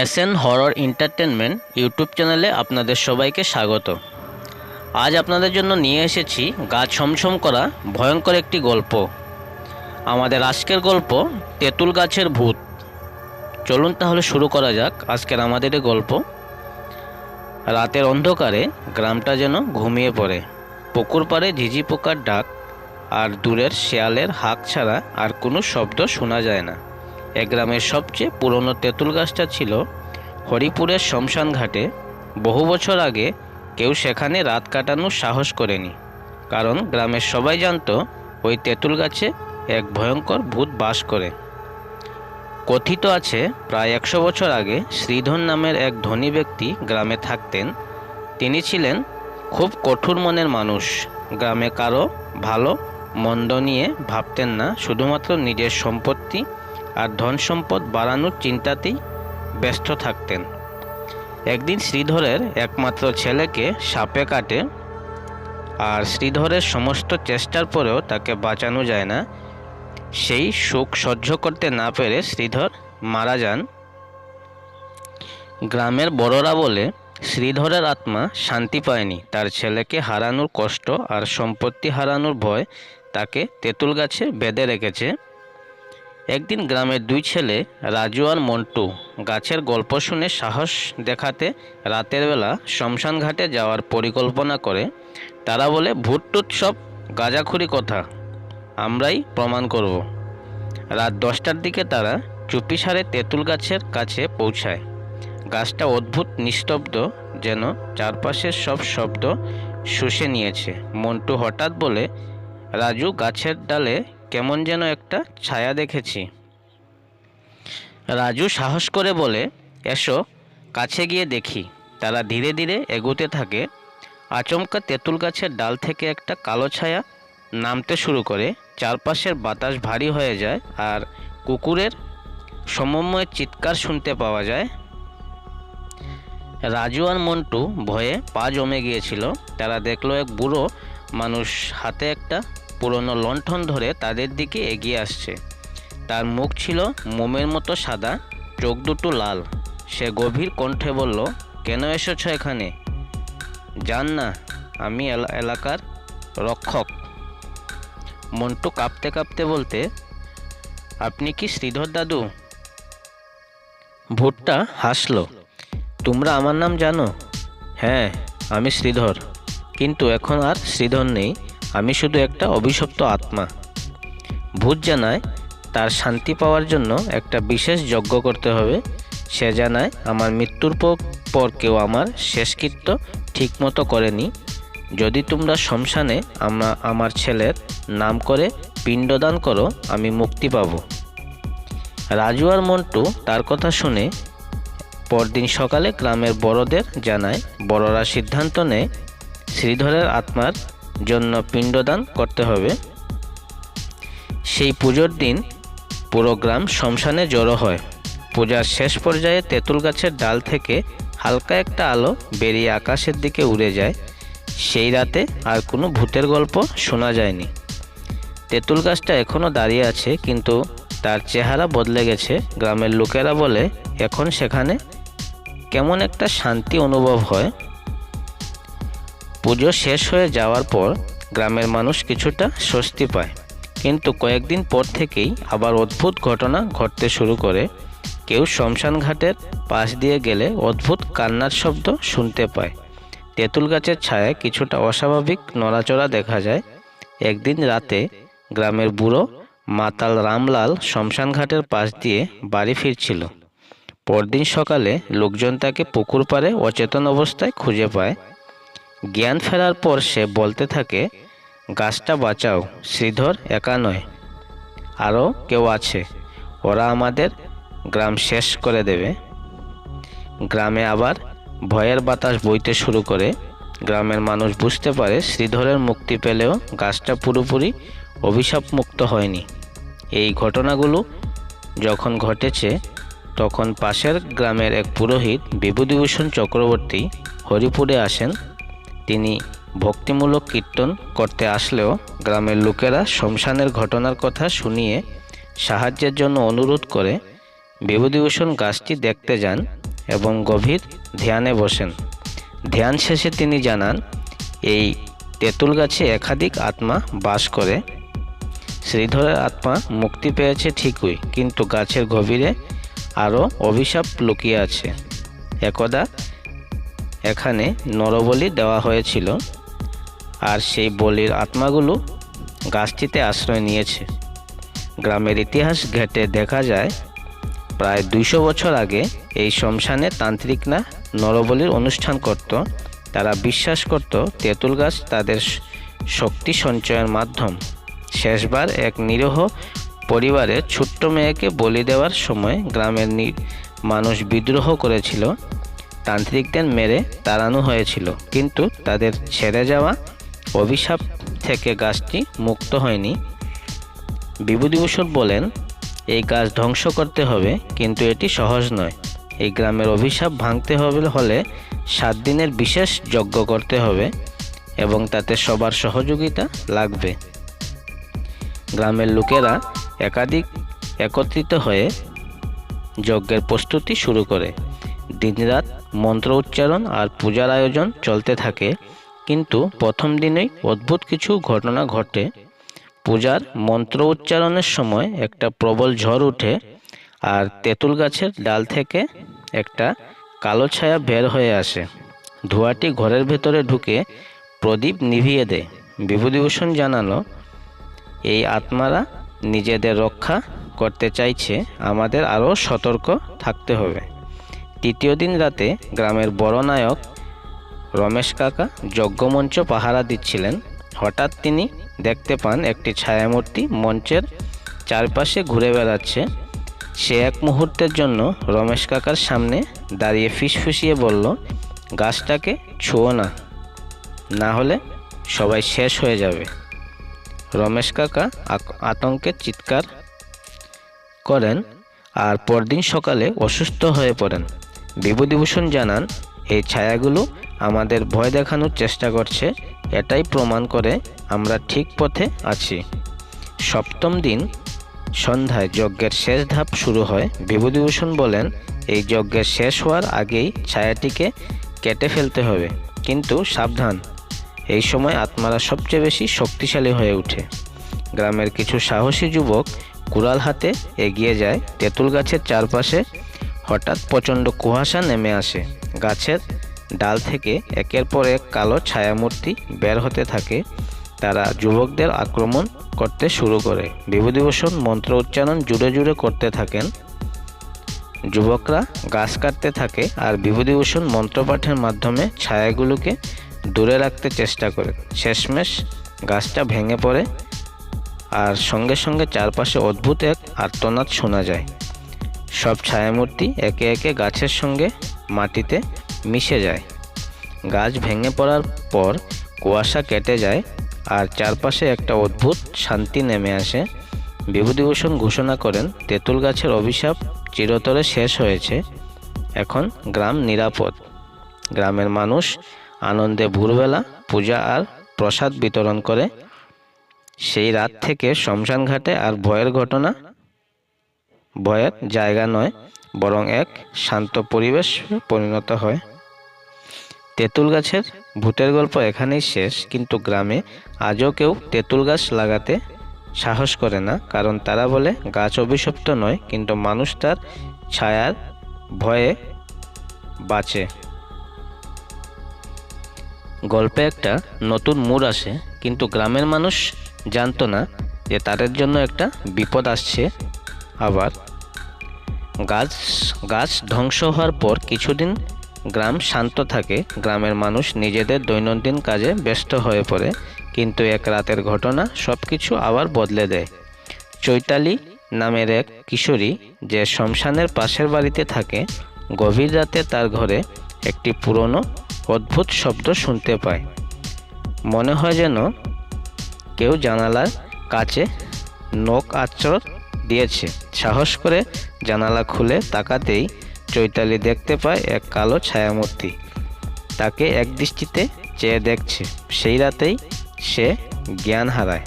S N horror entertainment YouTube চ্যানেলে আপনাদের সবাইকে স্বাগত। আজ আপনাদের জন্য নিয়ে এসেছি গা ছমছম করা ভয়ঙ্কর একটি গল্প। আমাদের আজকের গল্প তেঁতুল গাছের ভূত। চলুন তাহলে শুরু করা যাক আজকের আমাদের এই গল্প। রাতের অন্ধকারে গ্রামটা যেন ঘুমিয়ে পড়ে। পুকুর পাড়ে ঝিঝি পোকার ডাক আর দূরের শেয়ালের হাঁক ছাড়া আর কোনো শব্দ শোনা যায় না। এ গ্রামের সবচেয়ে পুরনো তেঁতুল গাছটা ছিল হরিপুরের শ্মশান ঘাটে। বহু বছর আগে কেউ সেখানে রাত কাটানোর সাহস করেনি, কারণ গ্রামের সবাই জানতো ওই তেঁতুল গাছে এক ভয়ঙ্কর ভূত বাস করে। কথিত আছে, প্রায় একশো বছর আগে শ্রীধর নামের এক ধনী ব্যক্তি গ্রামে থাকতেন। তিনি ছিলেন খুব কঠোর মনের মানুষ। গ্রামে কারও ভালো মন্দ নিয়ে ভাবতেন না, শুধুমাত্র নিজের সম্পত্তি আর ধন সম্পদ বাড়ানোর চিন্তাতেই ব্যস্ত থাকতেন। একদিন শ্রীধরের একমাত্র ছেলেকে সাপে কাটে আর শ্রীধরের সমস্ত চেষ্টার পরেও তাকে বাঁচানো যায় না। সেই সুখ সহ্য করতে না পেরে শ্রীধর মারা যান। গ্রামের বড়রা বলে, শ্রীধরের আত্মা শান্তি পায়নি। তার ছেলেকে হারানোর কষ্ট আর সম্পত্তি হারানোর ভয় তাকে তেঁতুল গাছে বেঁধে রেখেছে। একদিন গ্রামের দুই ছেলে, রাজু আর মন্টু, গাছের গল্প শুনে সাহস দেখাতে রাতের বেলা শ্মশান ঘাটে যাওয়ার পরিকল্পনা করে। তারা বলে, ভূত টুত সব গাঁজাখুরি কথা, আমরাই প্রমাণ করব। রাত দশটার দিকে তারা চুপিসারে তেঁতুল গাছের কাছে পৌঁছায়। গাছটা অদ্ভুত নিস্তব্ধ, যেন চারপাশের সব শব্দ শুষে নিয়েছে। মন্টু হঠাৎ বলে, রাজু, গাছের ডালে কেমন যেন একটা ছায়া দেখেছি। রাজু সাহস করে বলে, এসো, কাছে গিয়ে দেখি। তারা ধীরে ধীরে এগোতে থাকে। আচমকা তেঁতুল গাছের ডাল থেকে একটা কালো ছায়া নামতে শুরু করে। চারপাশের বাতাস ভারী হয়ে যায় আর কুকুরের সমন্বয়ে চিৎকার শুনতে পাওয়া যায়। রাজু আর মন্টু ভয়ে পা জমে গিয়েছিল। তারা দেখল এক বুড়ো মানুষ হাতে একটা পুরনো লণ্ঠন ধরে তাদের দিকে এগিয়ে আসছে। তার মুখ ছিল মোমের মতো সাদা, চোখ দুটো লাল। সে গভীর কণ্ঠে বলল, কেন এসেছ এখানে? জান না, আমি এলা- এলাকার রক্ষক। মন্টু কাঁপতে কাঁপতে বলতে, আপনি কি শ্রীধর দাদু? ভুট্টা হাসলো, তোমরা আমার নাম জানো? হ্যাঁ আমি শ্রীধর। কিন্তু এখন আর শ্রীধর নেই। আমি শুধু একটা অভিশপ্ত আত্মা। ভূত জানায় তার শান্তি পাওয়ার জন্য একটা বিশেষ যজ্ঞ করতে হবে। সে জানায়, আমার মৃত্যুর পর- কেউ আমার শেষকৃত্য ঠিকমতো করেনি। যদি তোমরা শ্মশানে আমরা আমার ছেলের নাম করে পিণ্ডদান করো, আমি মুক্তি পাব। রাজু আর মন্টু তার কথা শুনে পরদিন সকালে গ্রামের বড়দের জানায়, বড়রা সিদ্ধান্ত নেয়, শ্রীধরের আত্মার জন্য পিণ্ডদান করতে হবে। সেই পুজোর দিন পুরো গ্রাম শ্মশানে জড়ো হয়। পূজার শেষ পর্যায়ে তেঁতুল গাছের ডাল থেকে হালকা একটা আলো বেরিয়ে আকাশের দিকে উড়ে যায়। সেই রাতে আর কোনো ভূতের গল্প শোনা যায়নি। তেঁতুল গাছটা এখনও দাঁড়িয়ে আছে, কিন্তু তার চেহারা বদলে গেছে। গ্রামের লোকেরা বলে, এখন সেখানে কেমন একটা শান্তি অনুভব হয়। পুজো শেষ হয়ে যাওয়ার পর গ্রামের মানুষ কিছুটা স্বস্তি পায়। কিন্তু কয়েকদিন পর থেকেই আবার অদ্ভুত ঘটনা ঘটতে শুরু করে। কেউ শ্মশান ঘাটের পাশ দিয়ে গেলে অদ্ভুত কান্নার শব্দ শুনতে পায়। তেঁতুল গাছের ছায়ায় কিছুটা অস্বাভাবিক নড়াচড়া দেখা যায়। একদিন রাতে গ্রামের বুড়ো মাতাল রামলাল শ্মশান ঘাটের পাশ দিয়ে বাড়ি ফিরছিল। পরদিন সকালে লোকজন তাকে পুকুর পাড়ে অচেতন অবস্থায় খুঁজে পায়। জ্ঞান ফেরার পর সে বলতে থাকে, গাছটা বাঁচাও, শ্রীধর একা নয়, আরও কেউ আছে, ওরা আমাদের গ্রাম শেষ করে দেবে গ্রামে আবার ভয়ের বাতাস বইতে শুরু করে, গ্রামের মানুষ বুঝতে পারে শ্রীধরের মুক্তি পেলেও গাছটা পুরোপুরি অভিশাপ মুক্ত হয়নি। এই ঘটনাগুলো যখন ঘটেছে, তখন পাশের গ্রামের এক পুরোহিত বিভূতিভূষণ চক্রবর্তী হরিপুরে আসেন। তিনি ভক্তিমূলক কীর্তন করতে আসলেও গ্রামের লোকেরা শ্মশানের ঘটনার কথা শুনিয়ে সাহায্যের জন্য অনুরোধ করে বিভূতিভূষণ গাছটি দেখতে যান এবং গভীর ধ্যানে বসেন। ধ্যান শেষে তিনি জানান, এই তেঁতুল গাছে একাধিক আত্মা বাস করে। শ্রীধরের আত্মা মুক্তি পেয়েছে ঠিকই, কিন্তু গাছের গভীরে আরও অভিশাপ লুকিয়ে আছে। একদা এখানে নরবলি দেওয়া হয়েছিল আর সেই বলির আত্মাগুলো গাছটিতে আশ্রয় নিয়েছে। গ্রামের ইতিহাস ঘেটে দেখা যায়, প্রায় দুইশো বছর আগে এই শ্মশানে তান্ত্রিকরা নরবলির অনুষ্ঠান করত। তারা বিশ্বাস করত তেঁতুল গাছ তাদের শক্তি সঞ্চয়ের মাধ্যম। শেষবার এক নিরীহ পরিবারের ছোট্ট মেয়েকে বলি দেওয়ার সময় গ্রামের মানুষ বিদ্রোহ করেছিল। তান্ত্রিকদের মেরে তাড়ানো হয়েছিল। কিন্তু তাদের ছেড়ে যাওয়া অভিশাপ থেকে গাছটি মুক্ত হয়নি। বিভূতিভূষণ বলেন, এই গাছ ধ্বংস করতে হবে, কিন্তু এটি সহজ নয়। এই গ্রামের অভিশাপ ভাঙতে হবে হলে সাত দিনের বিশেষ যজ্ঞ করতে হবে এবং তাতে সবার সহযোগিতা লাগবে। গ্রামের লোকেরা একাধিক একত্রিত হয়ে যজ্ঞের প্রস্তুতি শুরু করে। দিনরাত মন্ত্র উচ্চারণ আর পূজার আয়োজন চলতে থাকে। কিন্তু প্রথম দিনেই অদ্ভুত কিছু ঘটনা ঘটে। পূজার মন্ত্র উচ্চারণের সময় একটা প্রবল ঝড় ওঠে আর তেঁতুল গাছের ডাল থেকে একটা কালো ছায়া বের হয়ে আসে। ধোঁয়াটি ঘরের ভেতরে ঢুকে প্রদীপ নিভিয়ে দেয়। বিভূতিভূষণ জানালো, এই আত্মারা নিজেদের রক্ষা করতে চাইছে, আমাদের আরও সতর্ক থাকতে হবে। তৃতীয় দিন রাতে গ্রামের বড় নায়ক রমেশ কাকা যজ্ঞমঞ্চ পাহারা দিচ্ছিলেন। হঠাৎ তিনি দেখতে পান একটি ছায়ামূর্তি মঞ্চের চারপাশে ঘুরে বেড়াচ্ছে। সে এক মুহূর্তের জন্য রমেশ কাকার সামনে দাঁড়িয়ে ফিসফিসিয়ে বলল, গাছটাকে ছুঁয়ো না না হলে সবাই শেষ হয়ে যাবে। রমেশ কাকা আতঙ্কে চিৎকার করেন আর পরদিন সকালে অসুস্থ হয়ে পড়েন। বিভূতিভূষণ জানান, এই ছায়াগুলো আমাদের ভয় দেখানোর চেষ্টা করছে। এটাই প্রমাণ করে আমরা ঠিক পথে আছি। সপ্তম দিন সন্ধ্যায় যজ্ঞের শেষ ধাপ শুরু হয়। বিভূতিভূষণ বলেন, এই যজ্ঞের শেষ হওয়ার আগেই ছায়াটিকে কেটে ফেলতে হবে। কিন্তু সাবধান, এই সময় আত্মারা সবচেয়ে বেশি শক্তিশালী হয়ে ওঠে। গ্রামের কিছু সাহসী যুবক কুড়াল হাতে এগিয়ে যায়। তেঁতুল গাছের চারপাশে হঠাৎ প্রচণ্ড কুয়াশা নেমে আসে। গাছের ডাল থেকে একের পর এক কালো ছায়ামূর্তি বের হতে থাকে। তারা যুবকদের আক্রমণ করতে শুরু করে। বিভূতিভূষণ মন্ত্র উচ্চারণ জুড়ে জুড়ে করতে থাকেন। যুবকরা গাছ কাটতে থাকে আর বিভূতিভূষণ মন্ত্রপাঠের মাধ্যমে ছায়াগুলোকে দূরে রাখতে চেষ্টা করে। শেষমেশ গাছটা ভেঙে পড়ে আর সঙ্গে সঙ্গে চারপাশে অদ্ভুত এক আর্তনাদ শোনা যায়। সব ছায়ামূর্তি একে একে গাছের সঙ্গে মাটিতে মিশে যায়। গাছ ভেঙে পড়ার পর কুয়াশা কেটে যায় আর চারপাশে একটা অদ্ভুত শান্তি নেমে আসে। বিভূতিভূষণ ঘোষণা করেন, তেঁতুল গাছের অভিশাপ চিরতরে শেষ হয়েছে। এখন গ্রাম নিরাপদ। গ্রামের মানুষ আনন্দে ভোরবেলা পূজা আর প্রসাদ বিতরণ করে। সেই রাত থেকে শ্মশান ঘাটে আর ভয়ের ঘটনা ভয়ের জায়গা নয়, বরং এক শান্ত পরিবেশ পরিণত হয়। তেঁতুল গাছের ভূতের গল্প এখানেই শেষ, কিন্তু গ্রামে আজও কেউ তেঁতুল গাছ লাগাতে সাহস করে না, কারণ তারা বলে গাছ অভিশপ্ত নয়, কিন্তু মানুষ তার ছায়ার ভয়ে বাঁচে। গল্পে একটা নতুন মোড় আসে, কিন্তু গ্রামের মানুষ জানতো না যে তাদের জন্য একটা বিপদ আসছে। আবার গাছ গাছ ধ্বংস হওয়ার পর কিছুদিন গ্রাম শান্ত থাকে। গ্রামের মানুষ নিজেদের দৈনন্দিন কাজে ব্যস্ত হয়ে পড়ে, কিন্তু এক রাতের ঘটনা সব কিছু আবার বদলে দেয়। চৈতালি নামের এক কিশোরী যে শ্মশানের পাশের বাড়িতে থাকে, গভীর রাতে তার ঘরে একটি পুরনো, অদ্ভুত শব্দ শুনতে পায়। মনে হয় যেন কেউ জানালার কাছে নখ আচর দিয়েছে। সাহস করে জানালা খুলে তাকাতেই চৈতালি দেখতে পায় এক কালো ছায়ামূর্তি। তাকে এক দৃষ্টিতে চেয়ে দেখছে। সেই রাতেই সে জ্ঞান হারায়।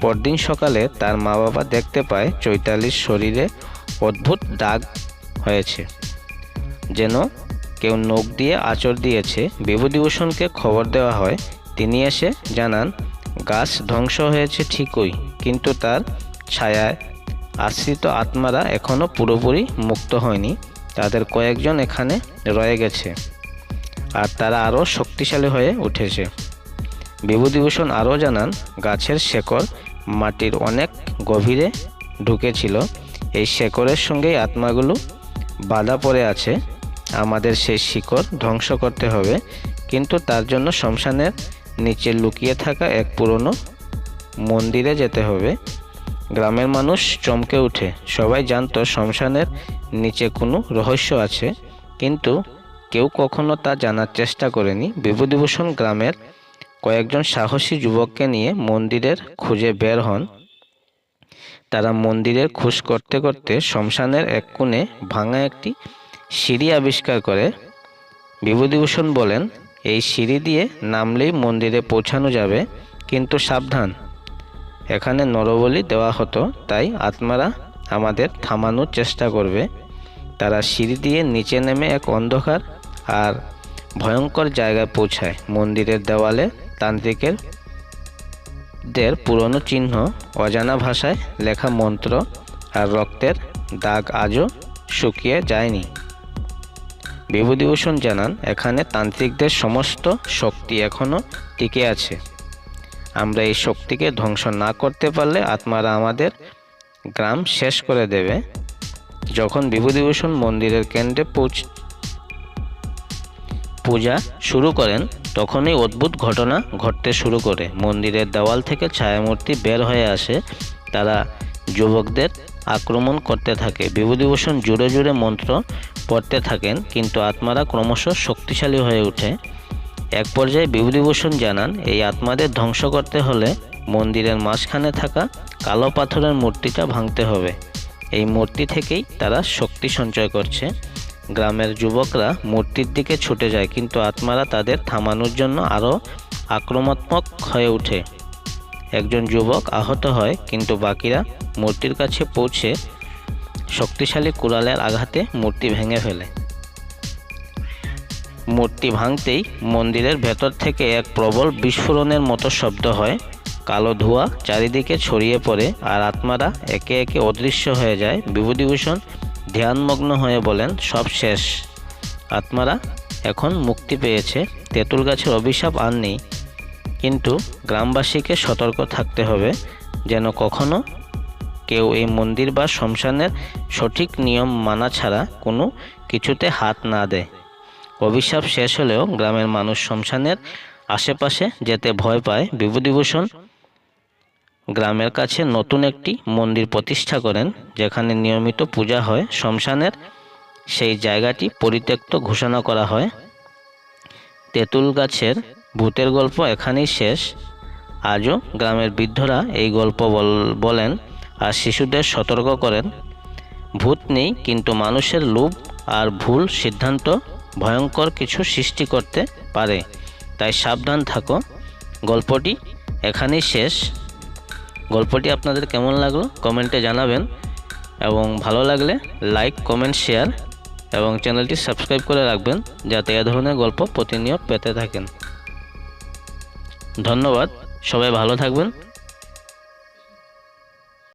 পরদিন সকালে তার মা বাবা দেখতে পায় চৈতালির শরীরে অদ্ভুত দাগ হয়েছে। যেন কেউ নখ দিয়ে আঁচড় দিয়েছে। বিভূতিভূষণকে খবর দেওয়া হয়, তিনি এসে জানান, গাছ ধ্বংস হয়েছে ঠিকই, কিন্তু তার ছায়ায় আশ্রিত আত্মারা এখনও পুরোপুরি মুক্ত হয়নি। তাদের কয়েকজন এখানে রয়ে গেছে আর তারা আরও শক্তিশালী হয়ে উঠেছে। বিভূতিভূষণ আরও জানান, গাছের শেকড় মাটির অনেক গভীরে ঢুকেছিল। এই শেকড়ের সঙ্গেই আত্মাগুলো বাধা পড়ে আছে। আমাদের সেই শিকড় ধ্বংস করতে হবে, কিন্তু তার জন্য শ্মশানের নিচে লুকিয়ে থাকা এক পুরনো মন্দিরে যেতে হবে। গ্রামের মানুষ চমকে ওঠে সবাই জানতো শ্মশানের নিচে কোনো রহস্য আছে, কিন্তু কেউ কখনো তা জানার চেষ্টা করেনি। বিভূতিভূষণ গ্রামের কয়েকজন সাহসী যুবককে নিয়ে মন্দিরের খুঁজে বের হন। তারা মন্দিরের খোঁজ করতে করতে শ্মশানের এক কোণে ভাঙা একটি সিঁড়ি আবিষ্কার করে। বিভূতিভূষণ বলেন, এই সিঁড়ি দিয়ে নামলেই মন্দিরে পৌঁছানো যাবে, কিন্তু সাবধান। এখানে নরবলি দেওয়া হতো, তাই আত্মারা আমাদের থামানোর চেষ্টা করবে। তারা সিঁড়ি দিয়ে নিচে নেমে এক অন্ধকার আর ভয়ঙ্কর জায়গায় পৌঁছায়। মন্দিরের দেওয়ালে তান্ত্রিকের দের পুরনো চিহ্ন, অজানা ভাষায় লেখা মন্ত্র আর রক্তের দাগ আজও শুকিয়ে যায়নি। বিভূতিভূষণ জানান, এখানে তান্ত্রিকদের সমস্ত শক্তি এখনও টিকে আছে। আমরা এই শক্তিকে ধ্বংস না করতে পারলে আত্মারা আমাদের গ্রাম শেষ করে দেবে। যখন বিভূতিভূষণ মন্দিরের কেন্দ্রে পূজা শুরু করেন, তখনই অদ্ভুত ঘটনা ঘটতে শুরু করে। মন্দিরের দেওয়াল থেকে ছায়ামূর্তি বের হয়ে আসে। তারা যুবকদের আক্রমণ করতে থাকে। বিভূতিভূষণ জুড়ে জুড়ে মন্ত্র পড়তে থাকেন, কিন্তু আত্মারা ক্রমশ শক্তিশালী হয়ে ওঠে। এক পর্যায়ে বিভূতিভূষণ জানান, এই আত্মাদের ধ্বংস করতে হলে মন্দিরের মাঝখানে থাকা কালো পাথরের মূর্তিটা ভাঙতে হবে। এই মূর্তি থেকেই তারা শক্তি সঞ্চয় করছে। গ্রামের যুবকরা মূর্তির দিকে ছুটে যায়, কিন্তু আত্মারা তাদের থামানোর জন্য আরও আক্রমণাত্মক হয়ে ওঠে। একজন যুবক আহত হয়, কিন্তু বাকিরা মূর্তির কাছে পৌঁছে শক্তিশালী কুড়ালের আঘাতে মূর্তি ভেঙে ফেলে। মূর্তি ভাঙতেই মন্দিরের ভেতর থেকে এক প্রবল বিস্ফোরণের মতো শব্দ হয়। কালো ধোঁয়া চারিদিকে ছড়িয়ে পড়ে আর আত্মারা একে একে অদৃশ্য হয়ে যায়। বিভূতিভূষণ ধ্যানমগ্ন হয়ে বলেন, সব শেষ। আত্মারা এখন মুক্তি পেয়েছে। তেঁতুল গাছের অভিশাপ আর নেই। কিন্তু গ্রামবাসীকে সতর্ক থাকতে হবে, যেন কখনো কেউ এই মন্দির বা শ্মশানের সঠিক নিয়ম মানা ছাড়া কোনো কিছুতে হাত না দেয়। অভিশাপ শেষ হলেও গ্রামের মানুষ শ্মশানের আশেপাশে যেতে ভয় পায় বিভূতিভূষণ। গ্রামের কাছে নতুন একটি মন্দির প্রতিষ্ঠা করেন, যেখানে নিয়মিত পূজা হয়। শ্মশানের সেই জায়গাটি পরিত্যক্ত ঘোষণা করা হয়। তেঁতুল গাছের ভূতের গল্প এখানেই শেষ। আজও গ্রামের বৃদ্ধরা এই গল্প বল- বলেন আর শিশুদের সতর্ক করেন। ভূত নেই, কিন্তু মানুষের লোভ আর ভুল সিদ্ধান্ত ভয়ঙ্কর কিছু সৃষ্টি করতে পারে। তাই সাবধান থাকো। গল্পটি এখানেই শেষ। গল্পটি আপনাদের কেমন লাগল কমেন্টে জানাবেন এবং ভালো লাগলে লাইক, কমেন্ট, শেয়ার এবং চ্যানেলটি সাবস্ক্রাইব করে রাখবেন যাতে এ ধরনের গল্প প্রতিনিয়ত পেতে থাকেন। ধন্যবাদ। সবাই ভালো থাকবেন।